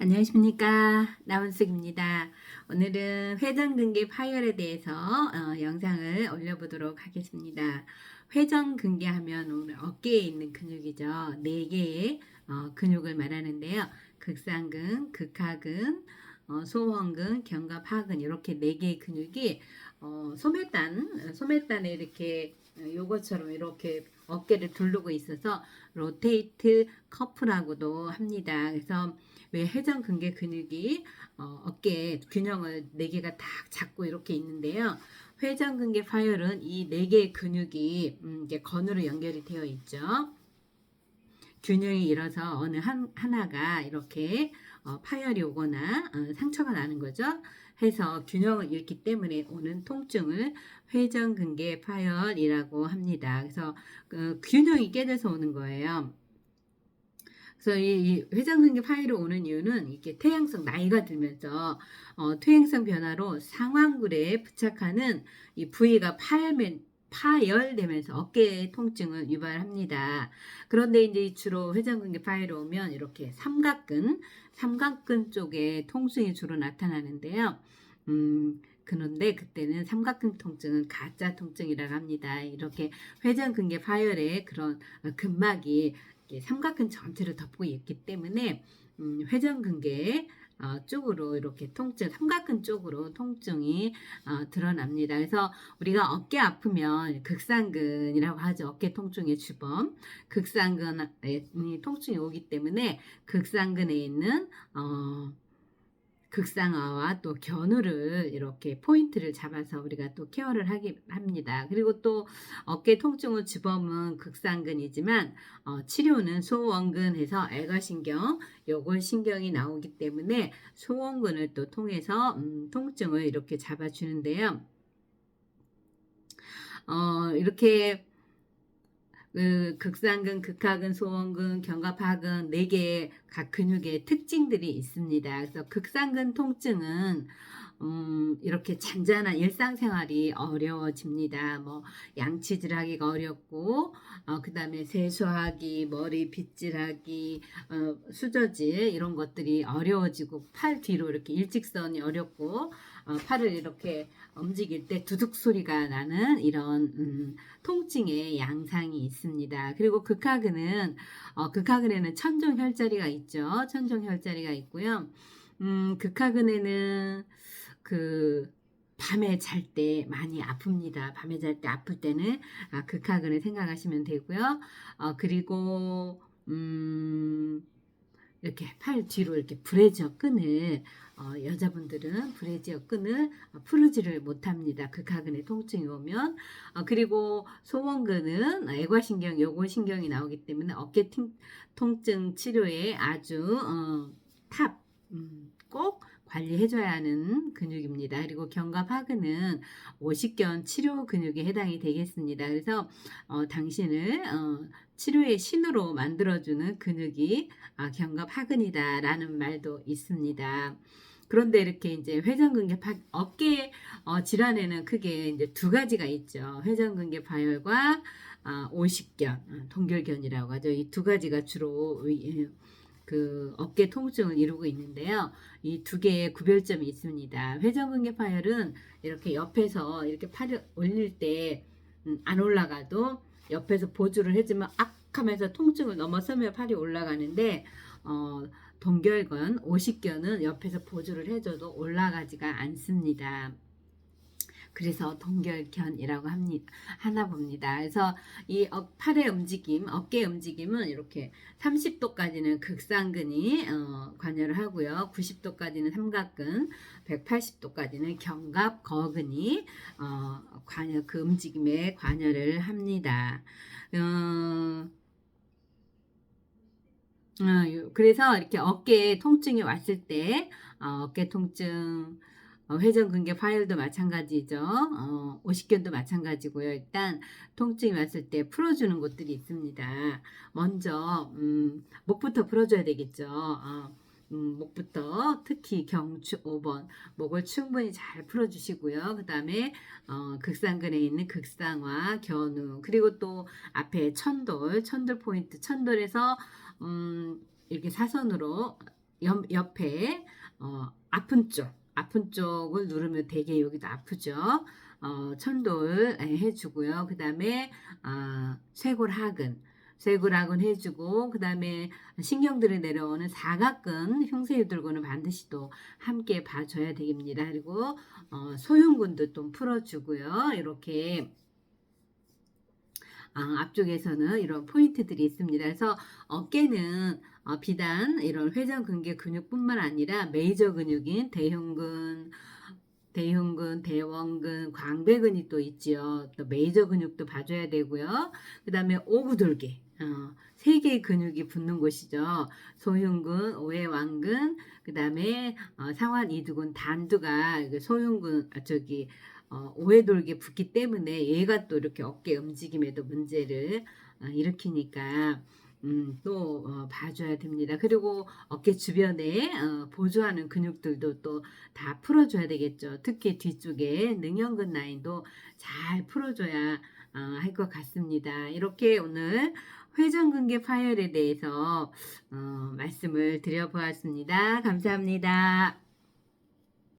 안녕하십니까 나원숙입니다. 오늘은 회전근개 파열에 대해서 어, 영상을 올려보도록 하겠습니다. 회전근개 하면 오늘 어깨에 있는 근육이죠. 네 개의 어, 근육을 말하는데요. 극상근, 극하근, 어, 소원근, 견갑하근 이렇게 네 개의 근육이 어, 소매단, 소매단에 이렇게 어, 요것처럼 이렇게 어깨를 두르고 있어서 로테이트 커프라고도 합니다. 그래서 왜 회전 근개 근육이 어, 어깨에 균형을 네 개가 딱 잡고 이렇게 있는데요. 회전 근개 파열은 이 네 개의 근육이 음, 이게 건으로 연결이 되어 있죠. 균형이 잃어서 어느 한, 하나가 이렇게 어, 파열이 오거나 어, 상처가 나는 거죠. 해서 균형을 잃기 때문에 오는 통증을 회전근개 파열이라고 합니다. 그래서 그 균형이 깨져서 오는 거예요. 그래서 이, 이 회전근개 파열이 오는 이유는 이게 퇴행성 나이가 들면서 어, 퇴행성 변화로 상완골에 부착하는 이 부위가 파열면 파열되면서 어깨 통증을 유발합니다. 그런데 이제 주로 회전근개 파열이 오면 이렇게 삼각근, 삼각근 쪽에 통증이 주로 나타나는데요. 음, 그런데 그때는 삼각근 통증은 가짜 통증이라고 합니다. 이렇게 회전근개 파열의 그런 근막이 이렇게 삼각근 전체를 덮고 있기 때문에 음, 회전근개 어, 쪽으로 이렇게 통증, 삼각근 쪽으로 통증이 어, 드러납니다. 그래서 우리가 어깨 아프면 극상근이라고 하죠. 어깨 통증의 주범. 극상근이 통증이 오기 때문에 극상근에 있는 어, 극상화와 또 견우를 이렇게 포인트를 잡아서 우리가 또 케어를 하기 합니다. 그리고 또 어깨 통증의 주범은 극상근이지만 어, 치료는 소원근에서 애가신경, 요골 신경이 나오기 때문에 소원근을 또 통해서 음, 통증을 이렇게 잡아주는데요. 어, 이렇게 그 극상근, 극하근, 소원근, 견갑하근 네 개의 각 근육의 특징들이 있습니다. 그래서 극상근 통증은 음, 이렇게 잔잔한 일상생활이 어려워집니다. 뭐 양치질하기가 어렵고 어, 그 다음에 세수하기, 머리 빗질하기, 어, 수저질 이런 것들이 어려워지고 팔 뒤로 이렇게 일직선이 어렵고 어, 팔을 이렇게 움직일 때 두둑 소리가 나는 이런 음, 통증의 양상이 있습니다. 그리고 극하근은 어, 극하근에는 천정 혈자리가 있죠. 천정 혈자리가 있고요. 음, 극하근에는 그 밤에 잘 때 많이 아픕니다. 밤에 잘 때 아플 때는 아, 극하근을 생각하시면 되고요. 어, 그리고 음, 이렇게 팔 뒤로 이렇게 브래지어 끈을 어, 여자분들은 브래지어 끈을 어, 풀지를 못합니다. 극하근의 통증이 오면 어, 그리고 소원근은 애과신경, 요골신경이 나오기 때문에 어깨 팅, 통증 치료에 아주 어, 탑, 음, 꼭 관리해줘야 하는 근육입니다. 그리고 견갑 하근은 오십견 치료 근육에 해당이 되겠습니다. 그래서 어, 당신을 어, 치료의 신으로 만들어주는 근육이 아, 견갑 하근이다라는 말도 있습니다. 그런데 이렇게 이제 회전근개 파 어깨 어, 질환에는 크게 이제 두 가지가 있죠. 회전근개 파열과 아, 오십견, 어, 동결견이라고 하죠. 이 두 가지가 주로 의- 그 어깨 통증을 이루고 있는데요. 이 두 개의 구별점이 있습니다. 회전근개 파열은 이렇게 옆에서 이렇게 팔을 올릴 때 안 올라가도 옆에서 보조를 해주면 악 하면서 통증을 넘어서면 팔이 올라가는데 어, 동결근, 오십견은 옆에서 보조를 해줘도 올라가지가 않습니다. 그래서 동결견이라고 합니다. 하나 봅니다. 그래서 이 어, 팔의 움직임, 어깨 움직임은 이렇게 30도까지는 극상근이 어, 관여를 하고요. 90도까지는 삼각근, 180도까지는 견갑, 거근이 어, 관여 그 움직임에 관여를 합니다. 어, 그래서 이렇게 어깨에 통증이 왔을 때 어, 어깨 통증 어, 회전근개 파열도 마찬가지죠. 어, 오십견도 마찬가지고요. 일단 통증이 왔을 때 풀어주는 곳들이 있습니다. 먼저 음, 목부터 풀어줘야 되겠죠. 어, 음, 목부터 특히 경추 5번 목을 충분히 잘 풀어주시고요. 그 다음에 어, 극상근에 있는 극상화, 견우 그리고 또 앞에 천돌, 천돌 포인트, 천돌에서 음, 이렇게 사선으로 옆, 옆에 어, 아픈 쪽, 아픈 쪽을 누르면 되게 여기도 아프죠. 어, 천돌 예, 해주고요. 그 다음에 아, 쇄골하근, 쇄골하근 해주고 그 다음에 신경들이 내려오는 사각근 흉쇄유들고는 반드시 또 함께 봐줘야 됩니다. 그리고 어, 소흉근도 좀 풀어주고요. 이렇게 아, 앞쪽에서는 이런 포인트들이 있습니다. 그래서 어깨는 어, 비단 이런 회전근개 근육뿐만 아니라 메이저 근육인 대흉근, 대흉근, 대원근, 광배근이 또 있지요. 또 메이저 근육도 봐줘야 되고요. 그 다음에 오구돌개. 어, 세 개의 근육이 붙는 곳이죠. 소흉근, 오해왕근, 그 다음에 어, 상완 이두근, 단두가 소흉근, 아, 저기 어, 오해돌개 붙기 때문에 얘가 또 이렇게 어깨 움직임에도 문제를 어, 일으키니까 음, 또 어, 봐줘야 됩니다. 그리고 어깨 주변에 어, 보조하는 근육들도 또 다 풀어줘야 되겠죠. 특히 뒤쪽에 능형근 라인도 잘 풀어줘야 어, 할것 같습니다. 이렇게 오늘 회전근개 파열에 대해서 어, 말씀을 드려보았습니다. 감사합니다.